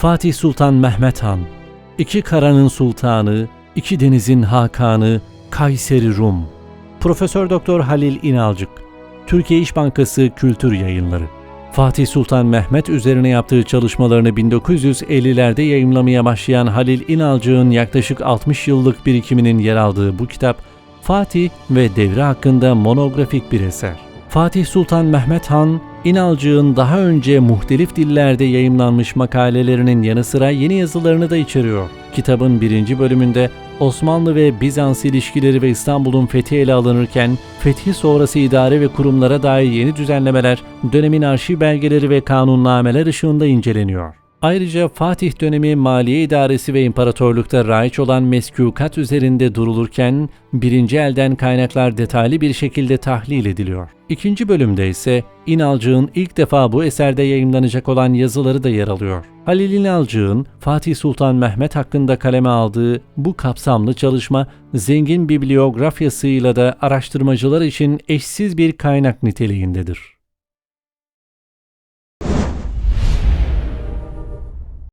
Fatih Sultan Mehmet Han, iki karanın sultanı, iki denizin hakanı, Kayseri Rum. Profesör Doktor Halil İnalcık, Türkiye İş Bankası Kültür Yayınları. Fatih Sultan Mehmet üzerine yaptığı çalışmalarını 1950'lerde yayımlamaya başlayan Halil İnalcık'ın yaklaşık 60 yıllık birikiminin yer aldığı bu kitap, Fatih ve devri hakkında monografik bir eser. Fatih Sultan Mehmet Han, İnalcık'ın daha önce muhtelif dillerde yayımlanmış makalelerinin yanı sıra yeni yazılarını da içeriyor. Kitabın birinci bölümünde Osmanlı ve Bizans ilişkileri ve İstanbul'un fethi ele alınırken, fetih sonrası idare ve kurumlara dair yeni düzenlemeler, dönemin arşiv belgeleri ve kanunnameler ışığında inceleniyor. Ayrıca Fatih dönemi Maliye İdaresi ve İmparatorlukta raiç olan meskukat üzerinde durulurken birinci elden kaynaklar detaylı bir şekilde tahlil ediliyor. İkinci bölümde ise İnalcık'ın ilk defa bu eserde yayımlanacak olan yazıları da yer alıyor. Halil İnalcık'ın Fatih Sultan Mehmet hakkında kaleme aldığı bu kapsamlı çalışma zengin bibliografyasıyla da araştırmacılar için eşsiz bir kaynak niteliğindedir.